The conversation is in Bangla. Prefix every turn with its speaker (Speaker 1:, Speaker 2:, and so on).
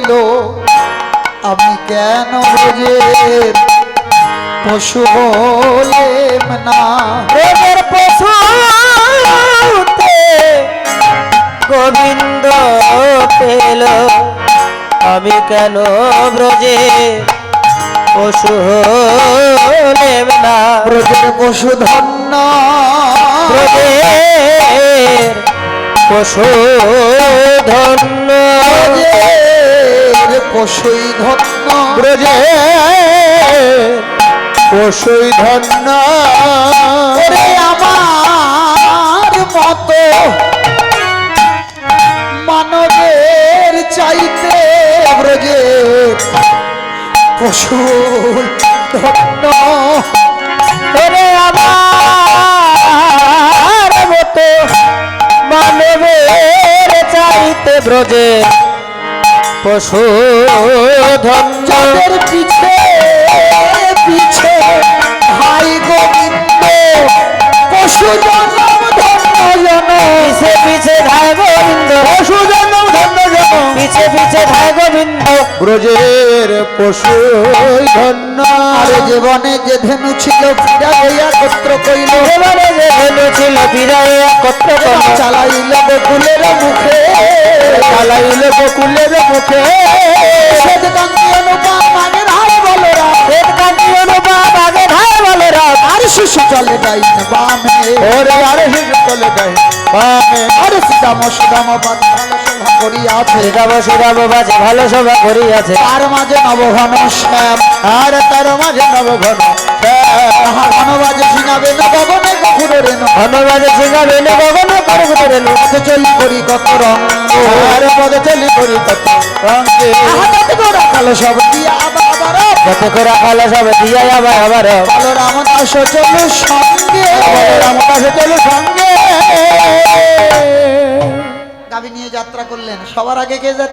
Speaker 1: পেল আমি কেন ব্রজের পশু হলেম না?
Speaker 2: পশুতে গোবিন্দ পেল। আমি কেন ব্রজে পশু হলেম না?
Speaker 1: ব্রজের পশু ধন্য
Speaker 2: ব্রজের পশু ধন্য
Speaker 1: পশুই ধন্য।
Speaker 2: ব্রজের পশুই ধন্য।
Speaker 1: আমার মতো মানবের চাইতে ব্রজে পশু ধন্য।
Speaker 2: ওরে আমার মতো মানবের চাইতে ব্রজে পশু ধন্য
Speaker 1: যাদের পিছে পিছে ভাই গোবিন্দ ধন্য
Speaker 2: পিছে পিছে ধায় গোবিন্দ।
Speaker 1: পশু ধন্য
Speaker 2: পিছে পিছে ধায় গোবিন্দ।
Speaker 1: ব্রজের পশু ধন্য। আর জীবনে যে ধেনু ছিল ফিরা হইয়া গোত্র কইল।
Speaker 2: এবারে যে ধনু ছিল বিরায় একত্র কর
Speaker 1: চালাইল বকুলের মুখে।
Speaker 2: চালাইল বকুলের
Speaker 1: কান্তি অনুপম
Speaker 2: আগে বলে
Speaker 1: আর শিশু চলে যাই বামে।
Speaker 2: ওরে আরে শিশু চলে যায় বামে।
Speaker 1: আর সীতাম সুদাম পাত ভালো শোভা করিয়াছে।
Speaker 2: বাজে ভালো
Speaker 1: তার মাঝে নবঘন শ্যাম।
Speaker 2: আর তার মাঝে নবঘন
Speaker 1: ঘন বাজে সিনাবে নবগনে কখুর রেণ।
Speaker 2: ধন্যবাদ সিংহাবে গগন করব রেণু।
Speaker 1: পথে চলি করি কত রঙ
Speaker 2: আর পদে চলি করি তত রঙে।
Speaker 1: কালো সব দিয়া আবার আবার।
Speaker 2: যত করে খালা সব দিয়া আবার আবার।
Speaker 1: কালো রামদাস চলু সঙ্গে।
Speaker 2: রামদাস চলু সঙ্গে।
Speaker 1: গাবি নিয়ে যাত্রা করলেন। সবার আগে কে